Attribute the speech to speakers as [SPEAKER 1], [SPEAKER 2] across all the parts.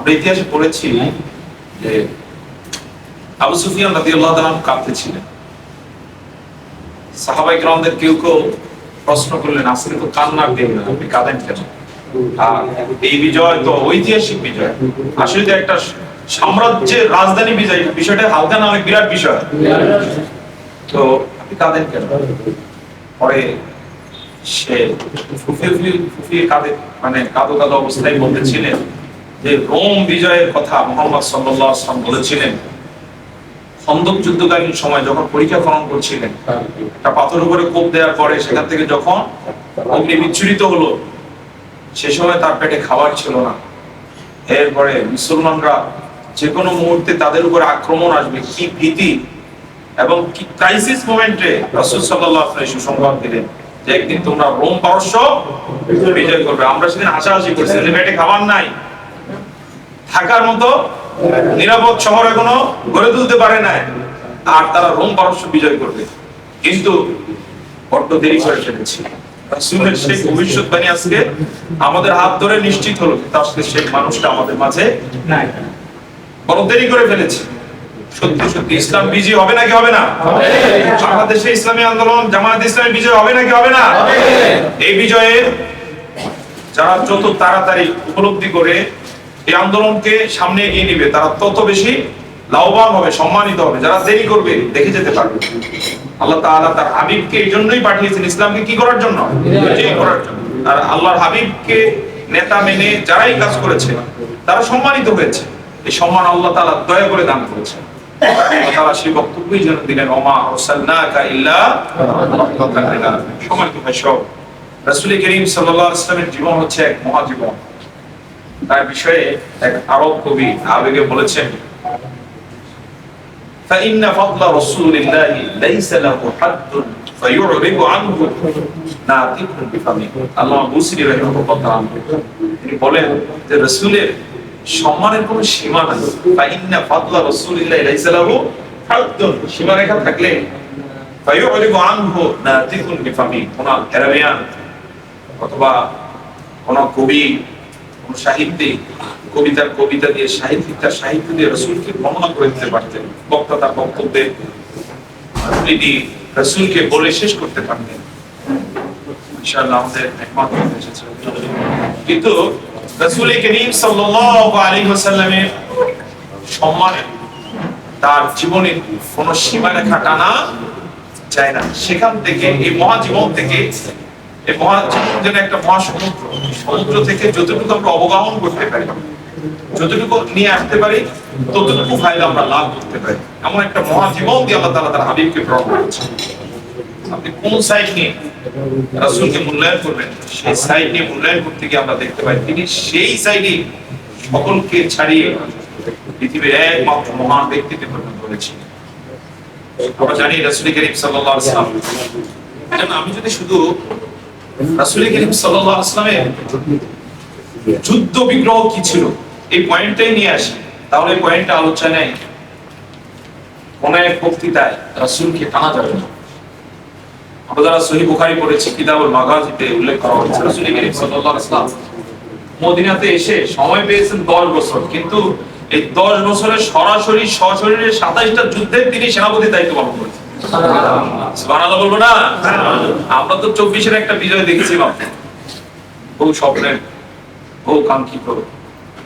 [SPEAKER 1] আমরা ইতিহাসে পড়েছি যে আবু সুফিয়ান রাদিয়াল্লাহু তাআলা কাঁদতেছিলেন। সাহাবাই গ্রামদের কেউ কেউ প্রশ্ন করলেন, আজকে তো কান্নার দিন না, আপনি কাঁদেন কেন? এই বিজয় তো ঐতিহাসিক বিজয়। আসলে তো একটা সাম্রাজ্যের রাজধানী বিজয়, বিষয়টা হালকা না, অনেক বিরাট বিষয়। তো আপনি কাঁদেন কেন? পরে সে ফুফিয়ে ফুফিয়ে কাঁদে মানে কাঁদো কাঁদো অবস্থায় বলতেছিলেন যে রোম বিজয়ের কথা মোহাম্মদ আলাইহি বলেছিলেন, খন্দক যুদ্ধকালীন সময় যখন পরীক্ষা খনন করছিলেন, একটা পাথর উপরে কোপ দেওয়ার পরে সেখান থেকে যখন অগ্নি বিচ্ছুরিত হলো, সে সময় তার পেটে খাবার ছিল না। এরপরে মুসলমানরা যে কোনো মুহূর্তে তাদের উপরে আক্রমণ আসবে, কি ভীতি এবং কি ক্রাইসিস মোমেন্টে রাসূল ওয়াসাল্লাম সুসংবাদ দিলেন যে একদিন তোমরা রোম পারস্য বিজয় করবে। আমরা সেদিন হাসাহাসি করছি যে পেটে খাবার নাই। থাকার মতো নিরাপদ শহর এখনও গড়ে তুলতে পারে নাই। আর তারা রোম পারস্য বিজয় করবে। কিন্তু বড্ড দেরি করে ফেলেছি। রাসূলের সেই ভবিষ্যৎবাণী আজকে আমাদের হাত ধরে নিশ্চিত হলো আজকে সেই মানুষটা আমাদের মাঝে নাই। বড় দেরি করে ফেলেছি। সত্যি সত্যি, ইসলাম বিজয় হবে নাকি হবে না? বাংলাদেশে ইসলামী আন্দোলন, জামায়াত ইসলামী বিজয় হবে নাকি হবে না? এই বিজয়ের যারা যত তাড়াতাড়ি উপলব্ধি করে এই আন্দোলনকে সামনে এগিয়ে নিবে, তারা তত বেশি লাভবান হবে, সম্মানিত হবে, যারা দেরি করবে দেখে যেতে পারবে। আল্লাহ তাআলা তার হাবিবকে এই জন্যই পাঠিয়েছেন ইসলামকে কি করার জন্য? করার জন্য। আর আল্লাহর হাবিবকে নেতা মেনে যারাই কাজ করেছে, তারা সম্মানিত হয়েছে। এই সম্মান আল্লাহ তাআলা দয়া করে দান করেছে। তাআলা সেই বক্তব্যই যেন দিলেন, ওমা আরসালনাকা ইল্লা সম্মানিত ভাই সব, রাসূল করিম সাল্লাল্লাহু আলাইহি জীবন হচ্ছে এক মহাজীবন। তার বিষয়ে এক আরব কবি আবেগে বলেছেন فإن فضل رسول الله ليس له حد فيعرض عنه ناطق بفمه আল্লাহ বুসরি রাহিমাহুল্লাহ তাআলা তিনি বলেন যে রাসূলের সম্মানের কোনো সীমা নাই فإن فضل رسول الله ليس له حد সীমারেখা থাকলে فيعرض عنه ناطق بفمه কোন অ্যারাবিয়ান অথবা কোন কবি কোন সাহিত্যিক কবিতার কবিতা দিয়ে, সাহিত্যিক তার সাহিত্য দিয়ে রসুলকে বর্ণনা করে দিতে পারতেন। বক্তা তার বক্তব্যে তিনি রসুলকে বলে শেষ করতে পারতেন। সেখান থেকে, এই মহাজীবন থেকে এই মহাজীবন যেন একটা মহাসমুদ্র। সমুদ্র থেকে যতটুকু আমরা অবগাহন করতে পারি, যতটুকু নিয়ে আসতে পারি, ততটুকু ফায়দা আমরা লাভ করতে পারি। এমন একটা মহাজীবন দিয়ে আল্লাহ তাআলা তার হাবিবকে প্রেরণ করেছেন। আপনি কোন সাইড নিয়ে রাসূলকে মূল্যায়ন করবেন? সেই সাইড নিয়ে মূল্যায়ন করতে গিয়ে আমরা দেখতে পাই, তিনি সেই সাইডে সকলকে ছাড়িয়ে পৃথিবীর একমাত্র মহান ব্যক্তিত্বে পরিণত আমরা জানি রাসূল করিম ওয়াসাল্লাম। আমি যদি শুধু রাসূল করিম যুদ্ধ বিগ্রহ কি ছিল? এই পয়েন্টটাই নিয়ে আসি। তাহলে পয়েন্টটা আলোচনায় কোন এক বক্তৃতায় রাসূলকে টানা যাবে না। আমরা সহি বুখারী পড়েছি, কিতাবুল মাগাজিতে উল্লেখ করা হয়েছে, রাসূল করিম ওয়াসাল্লাম মদিনাতে এসে সময় পেয়েছেন 10 বছর। কিন্তু এই 10 বছরে সরাসরি সশরীরে 27টা যুদ্ধের তিনি সেনাপতি দায়িত্ব পালন করেছেন। বলব না? আমরা তো 24 এর একটা বিজয় দেখেছিলাম। বহু স্বপ্নের, বহু কাঙ্ক্ষিত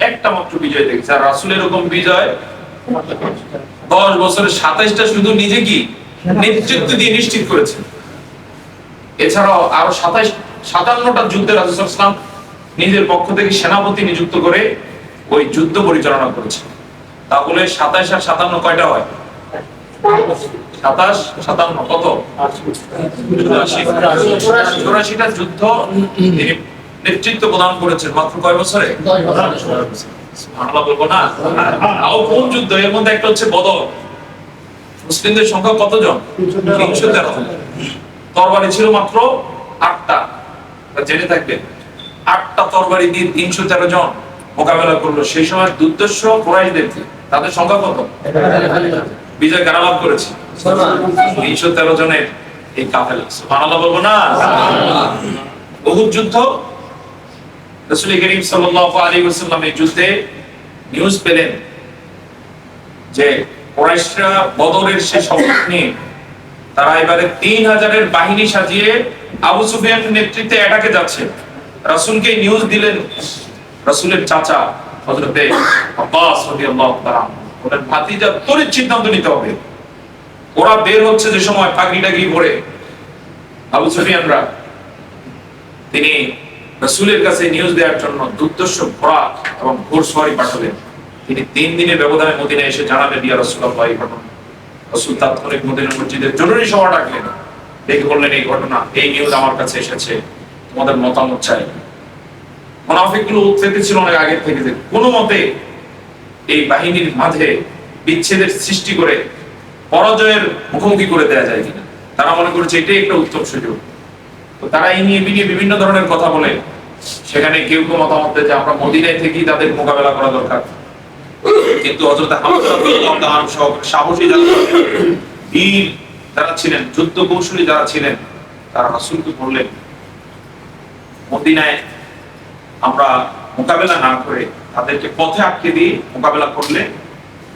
[SPEAKER 1] একটা মাত্র বিজয় দেখেছি। আর বিজয় 10 বছরে 27টা শুধু নিজে কি? নেতৃত্ব দিয়ে নিশ্চিত করেছেন এছাড়াও আরও 27 57টা যুদ্ধে ওয়াসাল্লাম নিজের পক্ষ থেকে সেনাপতি নিযুক্ত করে ওই যুদ্ধ পরিচালনা করেছে। তাহলে সাতাশ আর সাতান্ন কয়টা হয়? সাতাশ, সাতান্ন, কত? চৌরাশিটা যুদ্ধ নেতৃত্ব প্রদান করেছেন মাত্র কয় বছরে? বাংলা বলব না। কোন যুদ্ধ? এর মধ্যে একটা হচ্ছে বদল মুসলিমদের সংখ্যা কতজন? তিনশো তেরো। তরবারি ছিল মাত্র আটটা। জেনে থাকবেন, আটটা তরবারি দিয়ে তিনশো তেরো জন মোকাবেলা করল। সেই সময় দুর্দর্শ কোরাইশদেরকে, তাদের সংখ্যা কত? বিজয় কারা লাভ করেছে। তিনশো তেরো জনের এই কাফেলা। সুবহানাল্লাহ বলব না? উহুদ যুদ্ধ। রাসূল করিম সাল্লাল্লাহু আলাইহি ওয়াসাল্লাম এই যুদ্ধে নিউজ পেলেন যে কোরাইশরা বদরের সে শপথ নিয়ে তারা এবারে তিন হাজারের বাহিনী সাজিয়ে আবু সুফিয়ানের নেতৃত্বে অ্যাটাকে যাচ্ছে। রাসূলকে নিউজ দিলেন রাসূলের চাচা হযরতে আব্বাস রাদিয়াল্লাহু তাআলা। ওনার ভাতিজা তড়িৎ সিদ্ধান্ত নিতে হবে। ওরা বের হচ্ছে যে সময় পাগড়ি টাগড়ি পরে আবু সুফিয়ানরা, তিনি রাসূলের কাছে নিউজ দেওয়ার জন্য দুর্দর্শ ঘোড়া এবং ঘোড়সওয়ারি পাঠালেন। তিনি তিন দিনের ব্যবধানে মদিনায় এসে জানালেন, ইয়া রাসূলুল্লাহ, এই ঘটনা। রাসূল তাৎক্ষণিক মদিনা মসজিদের জরুরি সভা ডাকলেন। দেখে বললেন, এই ঘটনা, এই নিউজ আমার কাছে এসেছে। তোমাদের মতামত চাই। মুনাফিকগুলো উৎপেতে ছিল অনেক আগের থেকে যে কোনো মতে এই বাহিনীর মাঝে বিচ্ছেদের সৃষ্টি করে পরাজয়ের মুখোমুখি করে দেওয়া যায় কিনা? তারা মনে করেছে এটাই একটা উত্তম সুযোগ। তো তারা এই নিয়ে নিয়ে বিভিন্ন ধরনের কথা বলে। সেখানে কেউ কেউ মতামত দেয় যে আমরা মদিনায় থেকেই তাদের মোকাবেলা করা দরকার। কিন্তু সহ সাহসী যারা বীর যারা ছিলেন, যুদ্ধ কৌশলী যারা ছিলেন, তারা রাসূলকে বললেন, মদিনায় আমরা মোকাবেলা না করে তাদেরকে পথে আটকে দিয়ে মোকাবেলা করলে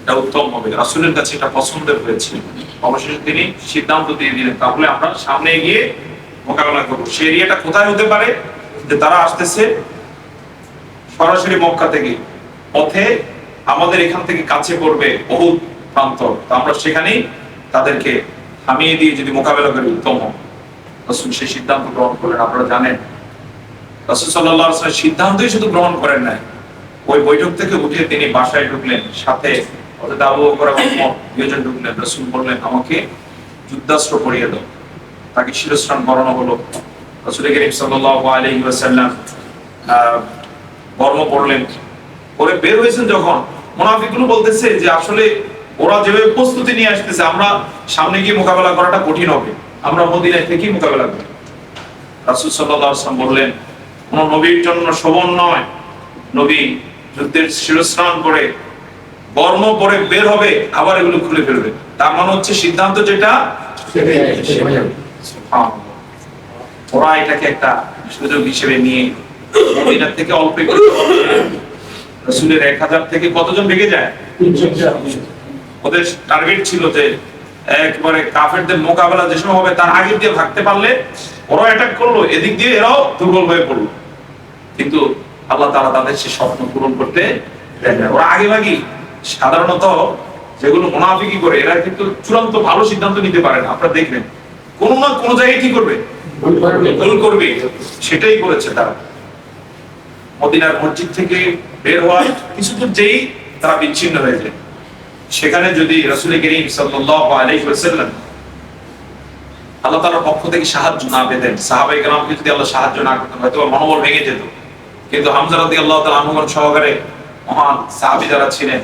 [SPEAKER 1] এটা উত্তম হবে। রাসূলের কাছে এটা পছন্দের হয়েছে। অবশেষে তিনি সিদ্ধান্ত দিয়ে দিলেন, তাহলে আমরা সামনে গিয়ে মোকাবেলা করব। সেই এরিয়াটা কোথায় হতে পারে? যে তারা আসতেছে সরাসরি মক্কা থেকে। পথে আমাদের এখান থেকে কাছে পড়বে বহুত প্রান্ত আমরা সেখানেই তাদেরকে থামিয়ে দিয়ে যদি মোকাবেলা করি, উত্তম। রাসূল সেই সিদ্ধান্ত গ্রহণ করলেন, আপনারা জানেন। রাসূল ওয়াসাল্লাম সিদ্ধান্তই শুধু গ্রহণ করেন নাই। ওই বৈঠক থেকে উঠে তিনি বাসায় ঢুকলেন, সাথে হযরত আবু বকর ঢুকলেন রাসূল বললেন, আমাকে যুদ্ধাস্ত্র পরিয়ে দাও। তাকে হলো। রাসূল পরে বের হয়েছেন যখন মুনাফিকগুলো বলতেছে যে, আসলে ওরা যেভাবে প্রস্তুতি নিয়ে আসতেছে, আমরা সামনে গিয়ে মোকাবেলা করাটা কঠিন হবে। আমরা মদিনায় থেকেই মোকাবেলা করি। রাসূল আলাইহি বললেন, কোন নবীর জন্য শোভন নয়। নবী যুদ্ধের শিরস্নান করে বর্ম পরে বের হবে আবার এগুলো খুলে ফেলবে। তার মানে হচ্ছে সিদ্ধান্ত যেটা ওরা এটাকে একটা সুযোগ হিসেবে নিয়ে মদিনা থেকে অল্প রসুলের এক হাজার থেকে কতজন ভেঙে যায়? ওদের টার্গেট ছিল যে একবারে কাফেরদের মোকাবেলা যে সময় হবে তার আগে দিয়ে থাকতে পারলে ওরা অ্যাটাক করল এদিক দিয়ে এরাও দুর্বল হয়ে পড়ল। কিন্তু আল্লাহ তারা তাদের সে স্বপ্ন পূরণ করতে ওরা আগে ভাগই সাধারণত যেগুলো মুনাফিকি করে এরা কিন্তু চূড়ান্ত ভালো সিদ্ধান্ত নিতে পারে না। আপনারা দেখবেন কোনো না কোনো জায়গায় কি করবে? ভুল করবে। সেটাই করেছে তারা। মদিনার মসজিদ থেকে বের হওয়ার কিছু দূর যেই তারা বিচ্ছিন্ন হয়ে যায়। সেখানে যদি রাসূল করিম ওয়াসাল্লাম আল্লাহ তাআলার পক্ষ থেকে সাহায্য না পেতেন সাহাবায়ে কেরামকে যদি আল্লাহ সাহায্য না করতেন হয়তো মনোবল ভেঙে যেত। কিন্তু হামজা আল্লাহ আনুগণ সহকারে মহান সাহাবি যারা ছিলেন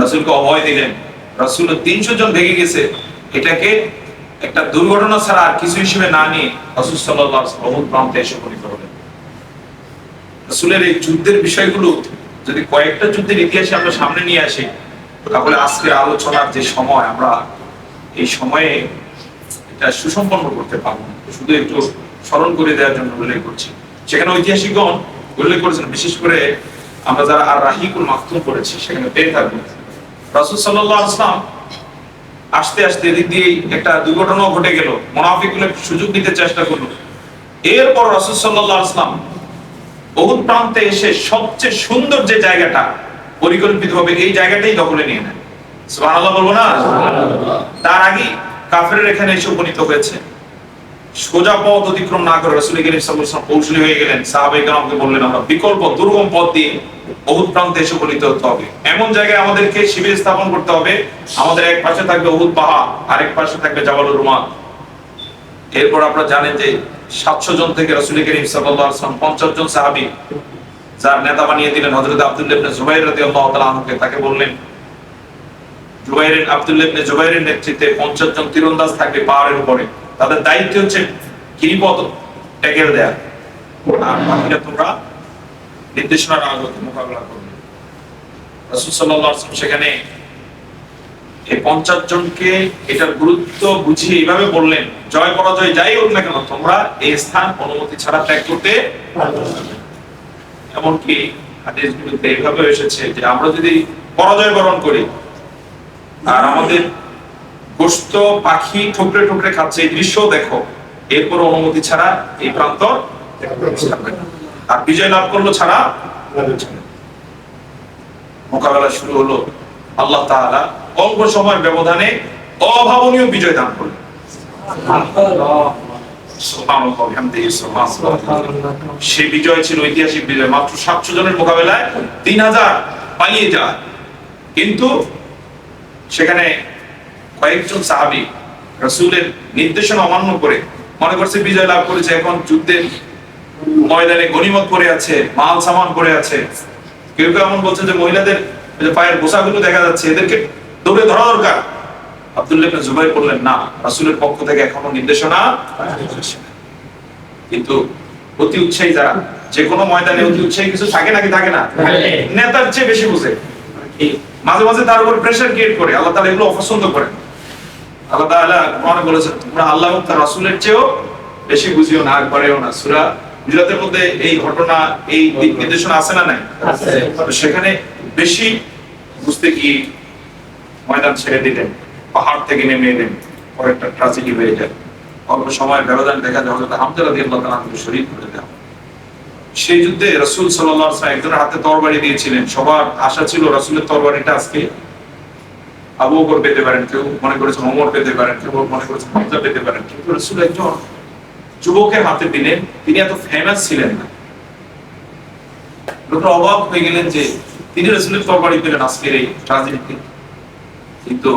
[SPEAKER 1] রাসূলকে অভয় দিলেন। রাসূল 300 জন ভেঙে গেছে। এটাকে একটা দুর্ঘটনা ছাড়া আর কিছু হিসেবে না নিয়ে রাসূল বহুত প্রান্তে এসে উপনীত হলেন। রাসূলের এই যুদ্ধের বিষয়গুলো যদি কয়েকটা যুদ্ধের ইতিহাসে আমরা সামনে নিয়ে আসি তাহলে আলোচনার যে সময়, আমরা এই সময়ে এটা সুসম্পন্ন করতে পারব শুধু একটু স্মরণ করে দেওয়ার জন্য উল্লেখ করছি। সেখানে ঐতিহাসিকগণ উল্লেখ করেছেন, বিশেষ করে আমরা যারা আর রাহিকুল মাকতুম করেছি সেখানে পেয়ে থাকব। রাসূল আসতে আসতে এদিক দিয়ে একটা দুর্ঘটনাও ঘটে গেল। মুনাফিকগুলো সুযোগ নিতে চেষ্টা করল। এরপর রাসূল ওয়াসাল্লাম বহুত প্রান্তে এসে সবচেয়ে সুন্দর যে জায়গাটা পরিকল্পিত হবে এই জায়গাটাই দখলে নিয়ে নেয়। সুবহানাল্লাহ বলব না? তার আগে কাফেরের এখানে এসে উপনীত হয়েছে। সোজা পথ অতিক্রম না করে রাসূল করিম সাল্লাল্লাহু আলাইহি ওয়াসাল্লাম কৌশলী হয়ে গেলেন। সাহাবায়ে কেরামকে বললেন আমরা বিকল্প দুর্গম পথ দিয়ে বহুত প্রান্তে এসে উপনীত হতে হবে। এমন জায়গায় আমাদেরকে শিবির স্থাপন করতে হবে। আমাদের এক পাশে থাকবে উহুদ পাহাড়, আরেক পাশে থাকবে জাবালুর রুমাত এরপর আপনারা জানেন যে সাতশো জন থেকে রসুল করিম ওয়াসাল্লাম পঞ্চাশ জন সাহাবী যার নেতা বানিয়ে দিলেন হযরত আব্দুল্লাহ ইবনে জুবাইর তাআলা আনহুকে। তাকে বললেন জুবাইরের আব্দুল্লাহ ইবনে জুবাইরের নেতৃত্বে পঞ্চাশ জন তীরন্দাজ থাকবে পাহাড়ের উপরে। তাদের দায়িত্ব হচ্ছে গিরিপথ ট্যাকেল দেয়া। আর বাকিটা তোমরা নির্দেশনার আলোকে মোকাবেলা করবে রাসূল আলাইহি সেখানে এই পঞ্চাশ জনকে এটার গুরুত্ব বুঝিয়ে এইভাবে বললেন, জয় পরাজয় যাই হোক না কেন, তোমরা এই স্থান অনুমতি ছাড়া ত্যাগ করতে। এমনকি হাদিসগুলোতে এইভাবে এসেছে যে আমরা যদি পরাজয় বরণ করি, আর আমাদের গোস্ত পাখি ঠুকরে ঠুকরে খাচ্ছে, এই দৃশ্য দেখো, এরপর অনুমতি ছাড়া এই প্রান্ত। আর বিজয় লাভ করল ছাড়া মোকাবেলা শুরু হলো আল্লাহ তাআলা অল্প সময়ের ব্যবধানে অভাবনীয় বিজয় দান করলেন। সেই বিজয় ছিল ঐতিহাসিক বিজয়। মাত্র সাতশো জনের মোকাবেলায় তিন হাজার পালিয়ে যায়। কিন্তু সেখানে কয়েকজন সাহাবি রসুলের নির্দেশনা অমান্য করে মনে করছে বিজয় লাভ করেছে। এখন যুদ্ধের ময়দানে গনিমত পড়ে আছে, মাল সামান পড়ে আছে। কেউ কেউ এমন বলছে যে মহিলাদের পায়ের বোসাগুলো দেখা যাচ্ছে, এদেরকে দৌড়ে ধরা দরকার। জুবাইর বললেন, না, রাসূলের পক্ষ থেকে এখনও নির্দেশনা কিন্তু অতি উৎসাহী যারা, যে কোনো ময়দানে অতি উৎসাহী কিছু থাকে নাকি থাকে না, নেতার চেয়ে বেশি বুঝে। মাঝে মাঝে তার উপর প্রেসার ক্রিয়েট করে, আল্লাহ তাআলা এগুলো অপছন্দ করেন আল্লাহ কোরআনে বলেছেন, তোমরা আল্লাহ তার রাসূলের চেয়েও বেশি বুঝিও না করেও না। সূরা গুজরাতের মধ্যে এই ঘটনা এই দিক নির্দেশনা আছে না নাই। সেখানে বেশি বুঝতে গিয়ে ময়দান ছেড়ে দিলেন পাহাড় থেকে নেমে এলেন পরে একটা ট্রাজেডি হয়ে যায়। অল্প সময়ের ব্যবধান দেখা যায় হযরত হামজা রাদিয়াল্লাহু তাআলা আনহু শহীদ করে দেওয়া সেই যুদ্ধে রাসূল সাল্লাল্লাহু আলাইহি ওয়াসাল্লাম একজনের হাতে তরবারি দিয়েছিলেন। সবার আশা ছিল রাসূলের তরবারিটা আজকে আবু বকর পেতে পারেন কেউ মনে করেছেন ওমর পেতে পারেন কেউ মনে করেছেন হামজা পেতে পারেন কিন্তু রাসূল একজন যুবকের হাতে দিলেন তিনি এত ফেমাস ছিলেন না। লোকরা অবাক হয়ে গেলেন যে তিনি রাসূলের তরবারি পেলেন আজকের এই ট্রাজেডিতে কিন্তু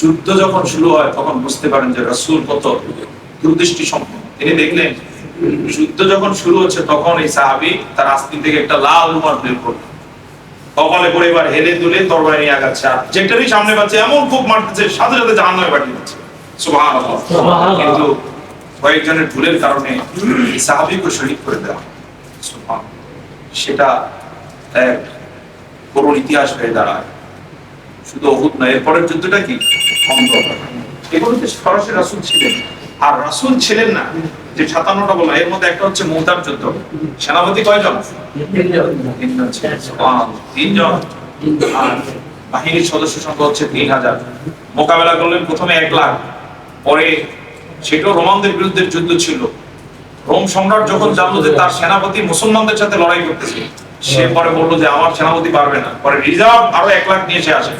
[SPEAKER 1] যুদ্ধ যখন শুরু হয় তখন বুঝতে পারেন যে রাসূল কত দূরদৃষ্টি সম্পন্ন তিনি দেখলেন যুদ্ধ যখন শুরু হচ্ছে তখন এই সাহাবী তার আস্তি থেকে একটা লাল রুমাল বের করল। কপালে পরে এবার হেলে দুলে তরবারি নিয়ে আগাচ্ছে। আর যেটারই সামনে পাচ্ছে এমন খুব মারতেছে সাথে সাথে জাহান্নামে পাঠিয়ে দিচ্ছে। সুবহানাল্লাহ। কিন্তু কয়েকজনের ভুলের কারণে সাহাবীকে শহীদ করে দেওয়া সেটা এক করুণ ইতিহাস হয়ে দাঁড়ায়। শুধু অহুদ না এরপরের যুদ্ধটা কি? এগুলোতে সরাসরি রাসূল ছিলেন, আর রাসূল ছিলেন না, যে সাতান্নটা বলা এর মধ্যে একটা হচ্ছে মৌতার যুদ্ধ। সেনাপতি কয়জন? তিনজন বাহিনীর সদস্য সংখ্যা হচ্ছে তিন হাজার। মোকাবেলা করলেন প্রথমে এক লাখ, পরে সেটাও রোমানদের বিরুদ্ধে যুদ্ধ ছিল। রোম সম্রাট যখন জানলো যে তার সেনাপতি মুসলমানদের সাথে লড়াই করতেছে, সে পরে বলল যে আমার সেনাপতি পারবে না। পরে রিজার্ভ আরও এক লাখ নিয়ে আসে।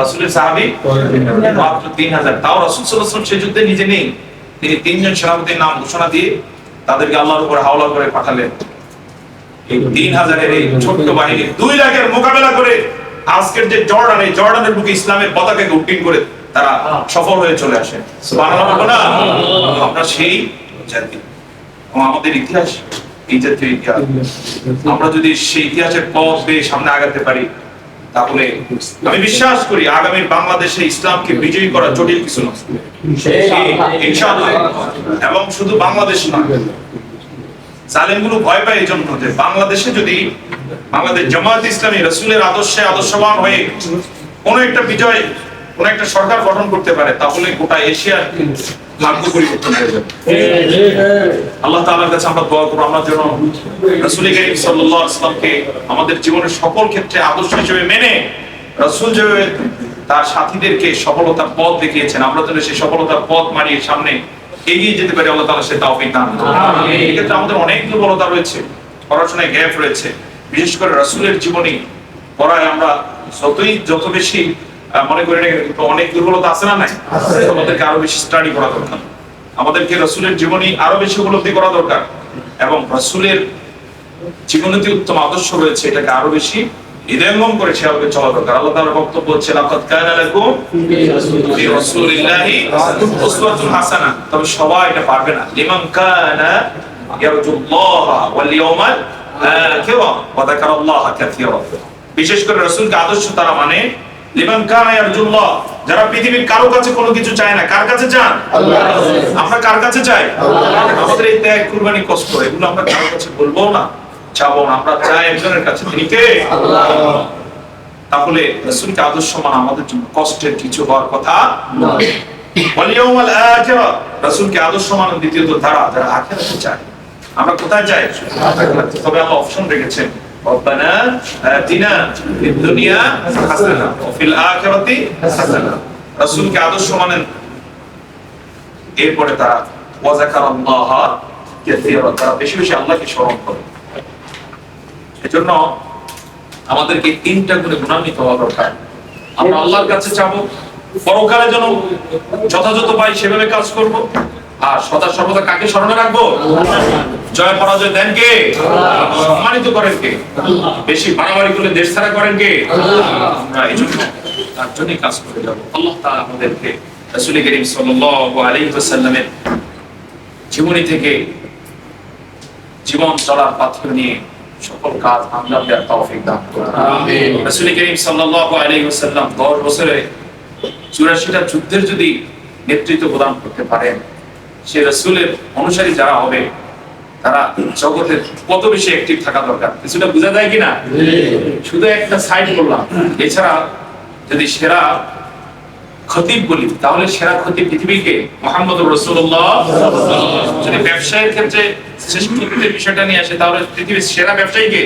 [SPEAKER 1] রাসূলের মাত্র তিন হাজার। তাও রাসূল ওয়াসাল্লাম সে যুদ্ধে নিজে নেই। তিনি তিনজন সেনাপতির নাম ঘোষণা দিয়ে তাদেরকে আল্লাহর উপর হাওলা করে পাঠালেন। এই তিন হাজারের এই ছোট্ট বাহিনী দুই লাখের মোকাবেলা করে আজকের যে জর্ডান, এই জর্ডানের বুকে ইসলামের পতাকাকে উড্ডীন করে তারা সফল হয়ে চলে আসে। না? আমরা সেই জাতি। এবং আমাদের ইতিহাস এই জাতীয় ইতিহাস। আমরা যদি সেই ইতিহাসের পথ বেয়ে সামনে আগাতে পারি তাহলে আমি বিশ্বাস করি আগামী বাংলাদেশে ইসলামকে বিজয়ী করা জটিল কিছু নয়। এবং শুধু বাংলাদেশ নয় জালেমগুলো ভয় পায় এই জন্য যে বাংলাদেশে যদি বাংলাদেশ জামায়াত ইসলামী রসুলের আদর্শে আদর্শবান হয়ে কোন একটা বিজয় কোন একটা সরকার গঠন করতে পারে তাহলে গোটা এশিয়ার ভাগ্য পরিবর্তন হয়ে যাবে। আল্লাহ তাআলার কাছে আমরা দোয়া করব আমরা যেন রাসূল করিম সাল্লাল্লাহু আলাইহি ওয়াসাল্লামকে আমাদের জীবনের সকল ক্ষেত্রে আদর্শ হিসেবে মেনে রাসূল যেভাবে তার সাথীদেরকে সফলতার পথ দেখিয়েছেন আমরা যেন সেই সফলতার পথ মারিয়ে সামনে এগিয়ে যেতে পারি আল্লাহ তাআলা সে তৌফিক দান করুন। এক্ষেত্রে আমাদের অনেক দুর্বলতা রয়েছে পড়াশোনায় গ্যাপ রয়েছে। বিশেষ করে রাসূলের জীবনী পড়ায় আমরা যতই যত বেশি মনে করি না অনেক দুর্বলতা আছে না নাই? আরও বেশি স্টাডি করা দরকার। আমাদেরকে রসুলের জীবনী আরও বেশি উপলব্ধি করা দরকার এবং রসুলের জীবনীতে উত্তম আদর্শ রয়েছে এটাকে আরও বেশি হৃদয়ঙ্গম করে সেভাবে চলা দরকার। আল্লাহ বক্তব্য হচ্ছে লাকাদ কানা লাকুম ফি রাসূলিল্লাহি উসওয়াতুন হাসানাহ। তবে সবাই এটা পারবে না। লিমান কানা ইয়ারজুল্লাহ ওয়াল আখির। ওয়া যাকারাল্লাহ কাসীরা। বিশেষ করে রাসূলকে আদর্শ তারা মানে লিমান কানা ইয়ারজুল্লাহ যারা পৃথিবীর কারও কাছে কোনো কিছু চায় না কার কাছে চান? আমরা কার কাছে চাই? আমাদের এই ত্যাগ কুরবানি কষ্ট এগুলো আমরা কার কাছে বলব না। চাবো না আমরা চাই একজনের কাছে। তাহলে রাসূলকে আদর্শ মানা আমাদের জন্য কষ্টের কিছু হওয়ার কথা
[SPEAKER 2] নয়।
[SPEAKER 1] ওয়াল ইয়াউমাল আখিরা রাসূলকে আদর্শ মান দ্বিতীয়ত ধারা যারা আখিরাতে চায়। আমরা কোথায় যাই তবে আল্লাহ অপশন রেখেছেন। রাসূলকে আদর্শ মানেন। এরপরে তারা কাসীরা, তারা বেশি বেশি আল্লাহকে স্মরণ করে। এজন্য আমাদেরকে তিনটা করে গুণান্বিত হওয়া দরকার। আমরা আল্লাহর কাছে চাবো, পরকালে যেন যথাযথ পাই সেভাবে কাজ করব। আর সদা সর্বদা কাকে স্মরণে রাখব? জয় পরাজয় দেন কে? সম্মানিত করেন কে? বেশি বাড়াবাড়ি করলে দেশ ছাড়া করেন কে? আমরা এই জন্য তার জন্যই কাজ করে যাব। আল্লাহ তাআলা আমাদেরকে রাসূল করিম সাল্লাল্লাহু আলাইহি ওয়াসাল্লামের জীবনী থেকে জীবন চলার পাথর নিয়ে সকল কাজ আঞ্জাম দেওয়ার তৌফিক দান করুন।
[SPEAKER 2] আমিন।
[SPEAKER 1] রাসূল করিম সাল্লাল্লাহু আলাইহি ওয়াসাল্লাম 10 বছরে 84টা যুদ্ধের যদি নেতৃত্ব প্রদান করতে পারেন সে রাসূলের অনুসারী যারা হবে, তারা জগতে কত বেশি অ্যাক্টিভ থাকা দরকার? কিছুটা বোঝা যায় কিনা? শুধু একটা সাইড বললাম। এছাড়া যদি সেরা খতিব বলি, তাহলে সেরা খতিব পৃথিবীকে মোহাম্মদ রসুল্লাহ যদি ব্যবসায়ের ক্ষেত্রে শ্রেষ্ঠত্বের বিষয়টা নিয়ে আসে, তাহলে পৃথিবীর সেরা ব্যবসায়ীকে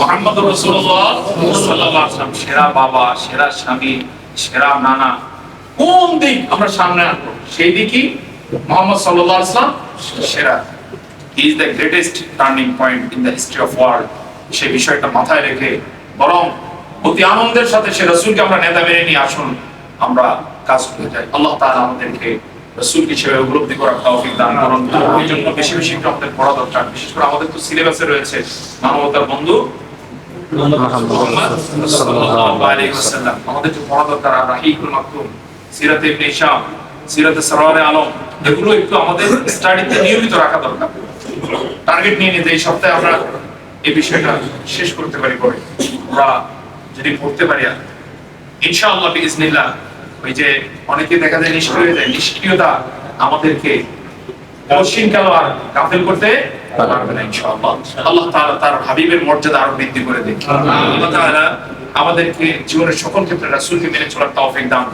[SPEAKER 1] মোহাম্মদ রসুল্লাহ সেরা বাবা, সেরা স্বামী, সেরা নানা। কোন দিক আমরা সামনে আনব? সেই দিকই মোহাম্মদ সাল্লাল্লাহু আলাইহি ওয়াসাল্লাম সেরা. Is the greatest turning point in the history of world সেই বিষয়টা মাথায় রেখে বরং অতি আনন্দের সাথে সে রসুলকে আমরা নেতা মেনে নিয়ে আসুন আমরা কাজ করে যাই। আল্লাহ তাআলা আমাদেরকে রসুল হিসেবে উপলব্ধি করার তৌফিক দান করুন। এই জন্য বেশি বেশি একটু আমাদের পড়া দরকার। বিশেষ করে আমাদের তো সিলেবাসে রয়েছে। মানবতার বন্ধু আমাদের যে পড়া দরকার রাহিকুল মাকতুম সিরাতে ইবনে হিশাম সিরাতে সরওয়ারে আলম এগুলো একটু আমাদের স্টাডিতে নিয়মিত রাখা দরকার। টার্গেট নিয়ে নিতে এই সপ্তাহে আমরা এই বিষয়টা শেষ করতে পারি পরে। আমরা যদি পড়তে পারি আর ইনশাআল্লাহ বিইজনিল্লাহ ওই যে অনেকে দেখা যায় নিষ্ক্রিয় হয়ে যায় নিষ্ক্রিয়তা আমাদেরকে অশ্বিন কালো আর গাফেল করতে পারবে না ইনশাআল্লাহ। আল্লাহ তাআলা তার হাবিবের মর্যাদা আরও বৃদ্ধি করে দেন আল্লাহ তাআলা আমাদেরকে জীবনের সকল ক্ষেত্রে রাসূলকে মেনে চলার তৌফিক দান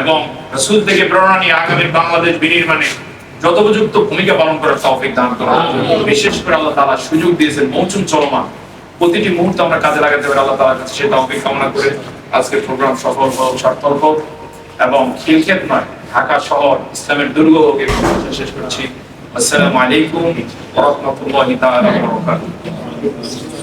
[SPEAKER 1] এবং রাসূল থেকে প্রেরণা নিয়ে আগামী বাংলাদেশ বিনির্মাণে যথোপযুক্ত ভূমিকা পালন করার তৌফিক দান করুন। বিশেষ করে আল্লাহ তাআলা সুযোগ দিয়েছেন মৌসুম চলমান। প্রতিটি মুহূর্ত আমরা কাজে লাগাতে পারি, আল্লাহ তাআলার কাছে সেই তৌফিক কামনা করে আজকের প্রোগ্রাম সফল হোক, সার্থক হোক এবং খিলক্ষেত নয়, ঢাকা শহর ইসলামের দুর্গ হোক শেষ করছি। আসসালামু আলাইকুম রাহমাতুল্লাহি তাআলা ওয়া বারাকাতুহু।